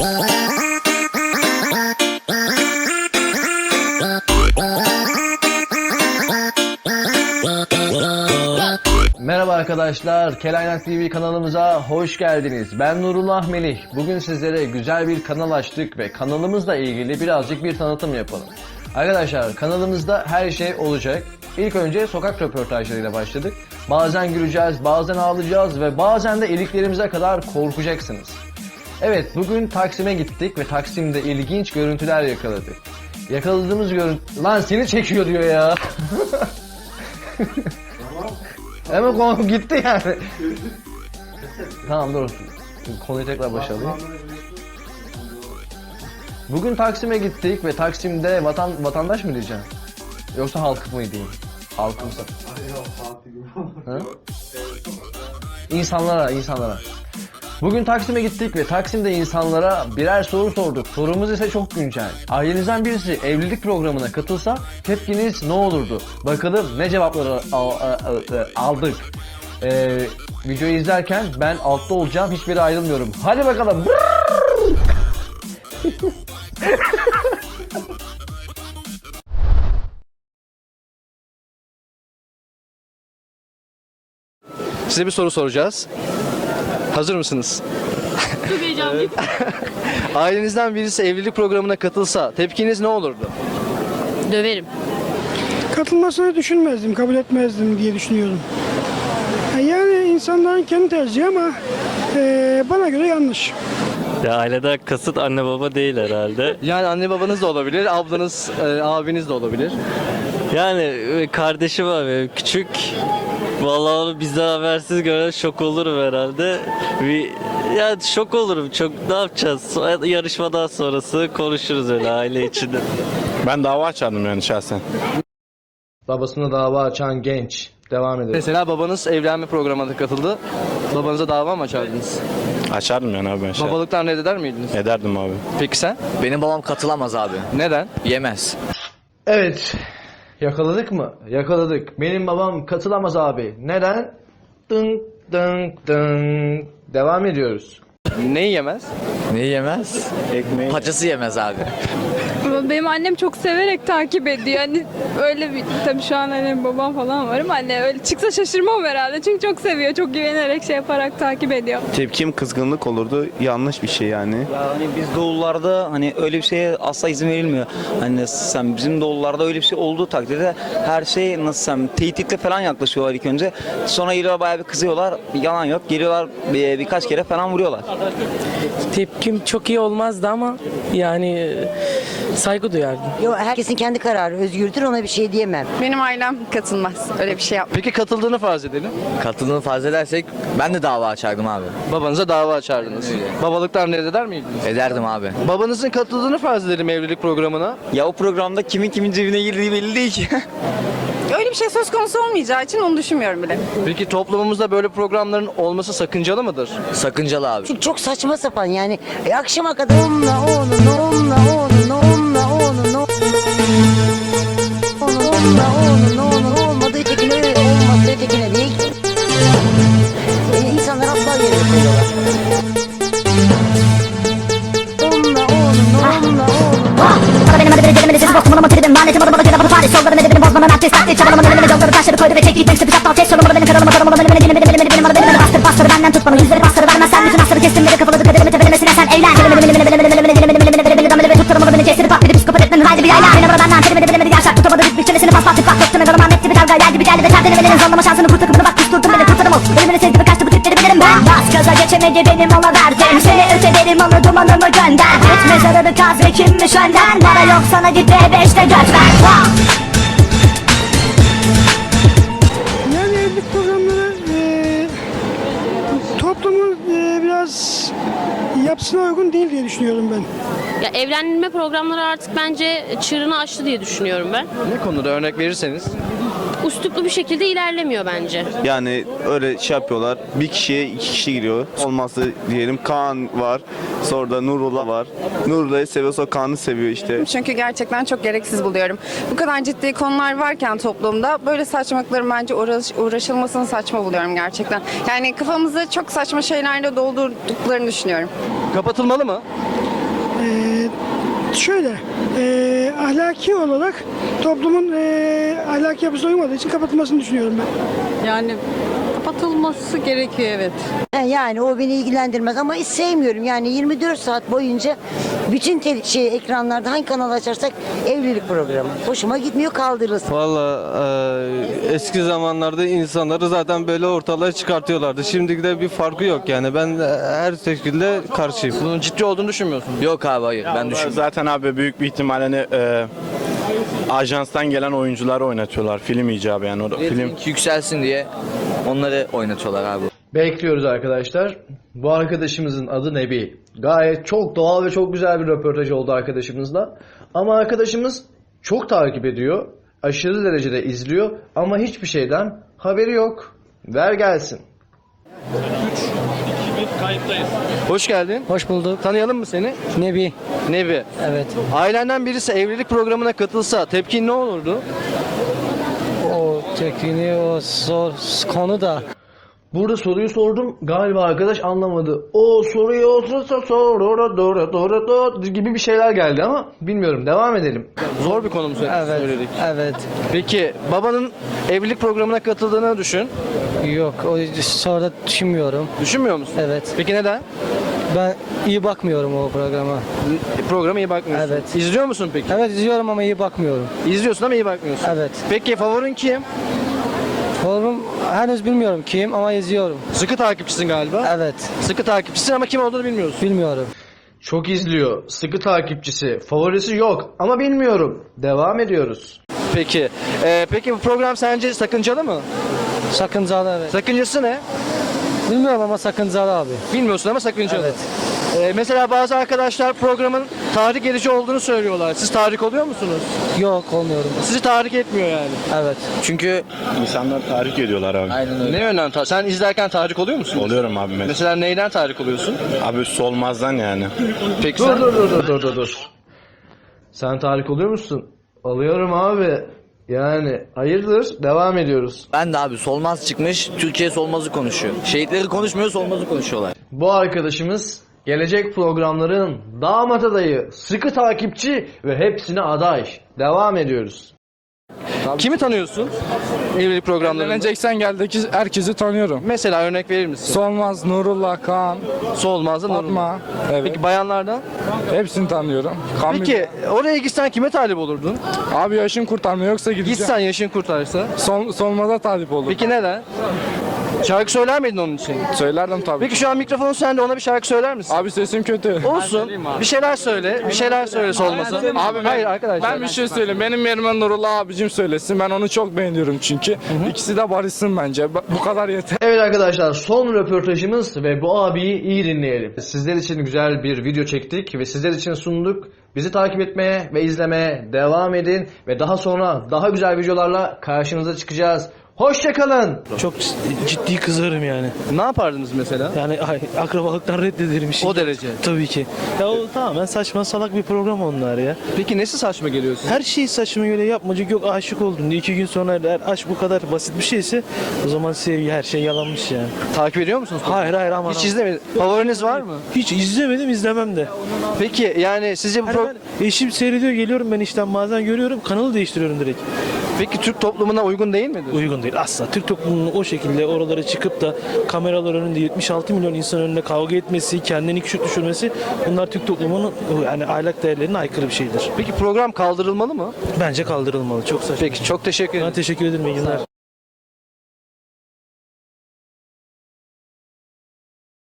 Merhaba arkadaşlar, Kelaynak TV kanalımıza hoş geldiniz. Ben Nurullah Melih. Bugün sizlere güzel bir kanal açtık ve kanalımızla ilgili birazcık bir tanıtım yapalım. Arkadaşlar kanalımızda her şey olacak. İlk önce sokak röportajlarıyla başladık. Bazen güleceğiz, bazen ağlayacağız ve bazen de iliklerimize kadar korkacaksınız. Evet bugün Taksim'e gittik ve Taksim'de ilginç görüntüler yakaladık. Yakaladığımız görüntü... Lan seni çekiyor diyor ya. Hemen konu gitti yani. tamam dur. Konuyu tekrar başlayalım. Bugün Taksim'e gittik ve Taksim'de vatan vatandaş mı diyeceğim? Yoksa halk mı diyeyim? Halkımsa. Hı? İnsanlara, insanlara. Bugün Taksim'e gittik ve Taksim'de insanlara birer soru sorduk. Sorumuz ise çok güncel. Ailenizden birisi evlilik programına katılsa tepkiniz ne olurdu? Bakalım ne cevapları aldık. Ee, videoyu izlerken ben altta olacağım hiçbir yere ayrılmıyorum. Hadi bakalım. Size bir soru soracağız. Hazır mısınız? Çok heyecanlıyım. Ailenizden birisi evlilik programına katılsa tepkiniz ne olurdu? Döverim. Katılmasını düşünmezdim, kabul etmezdim diye düşünüyorum. Yani insanların kendi tercihi ama eee, bana göre yanlış. Ya ailede kasıt anne baba değil herhalde. Yani anne babanız da olabilir, ablanız, e, abiniz de olabilir. Yani e, kardeşim var küçük. Vallahi onu bizden habersiz gören şok olurum herhalde. Bir ya şok olurum çok ne yapacağız? Yarışmadan sonrası konuşuruz öyle aile içinde. Ben dava açardım yani şahsen. Babasına dava açan genç. Devam edelim. Mesela babanız evlenme programına katıldı. Babanıza dava mı açardınız? Açardım yani abi ben şey. Babalıktan reddeder miydiniz? Ederdim abi. Peki sen? Benim babam katılamaz abi. Neden? Yemez. Evet. Yakaladık mı? Yakaladık. Benim babam katılamaz abi. Neden? Dın dın dın. Devam ediyoruz. Neyi yemez? Neyi yemez? Ekmeği. Paçası yemez abi. Benim annem çok severek takip ediyor. Hani öyle bir tabii şu an annem babam falan var ama anne öyle çıksa şaşırmam herhalde. Çünkü çok seviyor. Çok güvenerek şey yaparak takip ediyor. Tepkim kızgınlık olurdu. Yanlış bir şey yani. Ya hani biz doğullarda hani öyle bir şeye asla izin verilmiyor. Hani sen bizim doğullarda öyle bir şey olduğu takdirde her şey nasıl sen tehditle falan yaklaşıyorlar ilk önce. Sonra geliyorlar bayağı bir kızıyorlar. Yalan yok. Geliyorlar bir, birkaç kere falan vuruyorlar. Tepkim çok iyi olmazdı ama yani saygı duyardım. Yo, herkesin kendi kararı özgürdür ona bir şey diyemem. Benim ailem katılmaz. Öyle bir şey yap. Peki katıldığını farz edelim. Katıldığını farz edersek ben de dava açardım abi. Babanıza dava açardınız. Öyle. Babalıktan reddeder miydiniz? Ederdim abi. Babanızın katıldığını farz edelim evlilik programına. Ya o programda kimin kimin cebine girdiği belli değil ki. Öyle bir şey söz konusu olmayacağı için onu düşünmüyorum bile. Peki toplumumuzda böyle programların olması sakıncalı mıdır? Sakıncalı abi. Çünkü çok saçma sapan yani e, akşama kadar onunla onun onunla onun onunla onunla onun olmadığı ötekine olmadığı ötekine değil. E, insanlar aptal yerine koyuyorlar. Onunla onun onunla onun benim adı benim sesi boktum onu motivim Lanetim adım adı keda bunu Paris Yolları ne benim bozmanın artist taklit Çabalımın önüme yolları taşları koydu ve çekti Tek çaptal tek sorumlu benim karalıma karalıma benim benim benim benim benim adı benim bastır bastır benden tut bana Yüzleri bastır bütün asları beni sile sen Benim benim benim benim benim benim benim benim benim benim geçemedi benim ona verdim Seni ötelerim onu dumanımı gönder Hiç mezarını kaz ve kimmiş önden Para yok sana git B5'te göç ver. Yani evlilik programları eee toplumun eee, biraz yapısına uygun değil diye düşünüyorum ben. Ya evlenme programları artık bence çığırını aştı diye düşünüyorum ben. Ne konuda örnek verirseniz? Üsluplu bir şekilde ilerlemiyor bence. Yani öyle şey yapıyorlar. Bir kişiye iki kişi giriyor. Olmazsa diyelim Kaan var. Sonra da Nurullah var. Nurullah'ı seviyorsa Kaan'ı seviyor işte. Çünkü gerçekten çok gereksiz buluyorum. Bu kadar ciddi konular varken toplumda böyle saçmalıkların bence uğraş, uğraşılmasını saçma buluyorum gerçekten. Yani kafamızı çok saçma şeylerle doldurduklarını düşünüyorum. Kapatılmalı mı? Ee, şöyle, ee, ahlaki olarak toplumun ee, ahlaki yapısına uymadığı için kapatılmasını düşünüyorum ben. Yani kapatılması gerekiyor evet. He, Yani o beni ilgilendirmez ama hiç sevmiyorum. Yani 24 saat boyunca bütün te- şey ekranlarda hangi kanal açarsak evlilik programı. Hoşuma gitmiyor kaldırılsın. Valla e, eski zamanlarda insanları zaten böyle ortalığa çıkartıyorlardı. Şimdi de bir farkı yok yani. Ben e, her şekilde karşıyım. Bunun ciddi olduğunu düşünmüyorsun. Yok abi hayır ben düşünmüyorum. Zaten abi büyük bir ihtimalle hani, e, ajanstan gelen oyuncuları oynatıyorlar. Film icabı yani. O, film Reyting yükselsin diye onları oynatıyorlar abi. Bekliyoruz arkadaşlar. Bu arkadaşımızın adı Nebi. Gayet çok doğal ve çok güzel bir röportaj oldu arkadaşımızla. Ama arkadaşımız çok takip ediyor. Aşırı derecede izliyor ama hiçbir şeyden haberi yok. Ver gelsin. Hoş geldin. Hoş bulduk. Tanıyalım mı seni? Nebi. Nebi. Evet. Ailenden birisi evlilik programına katılsa tepkin ne olurdu? O tekini o zor konu da. Burada soruyu sordum. Galiba arkadaş anlamadı. O soruyu otursa soru doğru doğru doğru gibi bir şeyler geldi ama bilmiyorum. Devam edelim. Zor bir konu mu sö- söyledik? Evet. Peki babanın evlilik programına katıldığını düşün. Yok o sonra düşünmüyorum. Düşünmüyor musun? Evet. Peki neden? Ben iyi bakmıyorum o programa. Programa iyi bakmıyorsun. Evet. İzliyor musun peki? Evet izliyorum ama iyi bakmıyorum. İzliyorsun ama iyi bakmıyorsun. Evet. Peki favorin kim? Oğlum henüz bilmiyorum kim ama izliyorum. Sıkı takipçisin galiba. Evet. Sıkı takipçisin ama kim olduğunu bilmiyorsun. Bilmiyorum. Çok izliyor. Sıkı takipçisi. Favorisi yok ama bilmiyorum. Devam ediyoruz. Peki. Ee, peki bu program sence sakıncalı mı? Sakıncalı evet. Sakıncası ne? Bilmiyorum ama sakıncalı abi. Bilmiyorsun ama sakıncalı. Evet. Ee, mesela bazı arkadaşlar programın tahrik edici olduğunu söylüyorlar. Siz tahrik oluyor musunuz? Yok olmuyorum. Sizi tahrik etmiyor yani. Evet. Çünkü insanlar tahrik ediyorlar abi. Aynen öyle. ne yönden ta- Sen izlerken tahrik oluyor musun? Oluyorum abi mesela. Mesela neyden tahrik oluyorsun? Abi solmazdan yani. Peki dur, dur dur dur dur dur dur. Sen tahrik oluyor musun? Alıyorum abi. Yani hayırdır? Devam ediyoruz. Ben de abi solmaz çıkmış Türkiye solmazı konuşuyor. Şehitleri konuşmuyor solmazı konuşuyorlar. Bu arkadaşımız gelecek programların damat adayı, sıkı takipçi ve hepsine aday. Devam ediyoruz. Kimi tanıyorsun? Evlilik programlarında. Evleneceksen geldeki herkesi tanıyorum. Mesela örnek verir misin? Solmaz, Nurullah, Kaan, Solmaz'da Nurullah. Fatma. Evet. Peki bayanlardan? Hepsini tanıyorum. Kamil- Peki oraya gitsen kime talip olurdun? Abi yaşın kurtarmıyor yoksa gideceğim. Gitsen yaşın kurtarsa. Sol, solmaza talip olur. Peki neden? Şarkı söyler miydin onun için? Söylerdim tabii. Peki şu an mikrofon sende ona bir şarkı söyler misin? Abi sesim kötü. Olsun. Bir şeyler söyle. Bir şeyler söyle solmasa. Abi ben, Hayır arkadaşlar. ben bir şey söyleyeyim. Benim yerime Nurullah abicim söylesin. Ben onu çok beğeniyorum çünkü. İkisi de barışsın bence. Bu kadar yeter. Evet arkadaşlar son röportajımız ve bu abiyi iyi dinleyelim. Sizler için güzel bir video çektik ve sizler için sunduk. Bizi takip etmeye ve izlemeye devam edin ve daha sonra daha güzel videolarla karşınıza çıkacağız. Hoşçakalın. Çok ciddi kızarım yani. Ne yapardınız mesela? Yani ay, akrabalıktan reddederim işi. O derece. Tabii ki. Ya o tamamen saçma salak bir program onlar ya. Peki nesi saçma geliyor size? Her şey saçma göre yapmacık yok aşık oldun diye iki gün sonra eğer aşk bu kadar basit bir şeyse o zaman sevgi her şey yalanmış yani. Takip ediyor musunuz? Hayır hayır aman Hiç aman. izlemediniz. Favoriniz var mı? Hiç izlemedim izlemem de. Peki yani sizce bu Hani pro- ben eşim seyrediyor geliyorum ben işten bazen görüyorum kanalı değiştiriyorum direkt. Peki Türk toplumuna uygun değil midir? Uygun değil asla. Türk toplumunun o şekilde oralara çıkıp da kameralar önünde 76 milyon insan önünde kavga etmesi, kendini küçük düşürmesi bunlar Türk toplumunun yani ahlak değerlerine aykırı bir şeydir. Peki program kaldırılmalı mı? Bence kaldırılmalı. Çok saçma. Peki çok teşekkür ederim. Ben teşekkür ederim. İyi günler.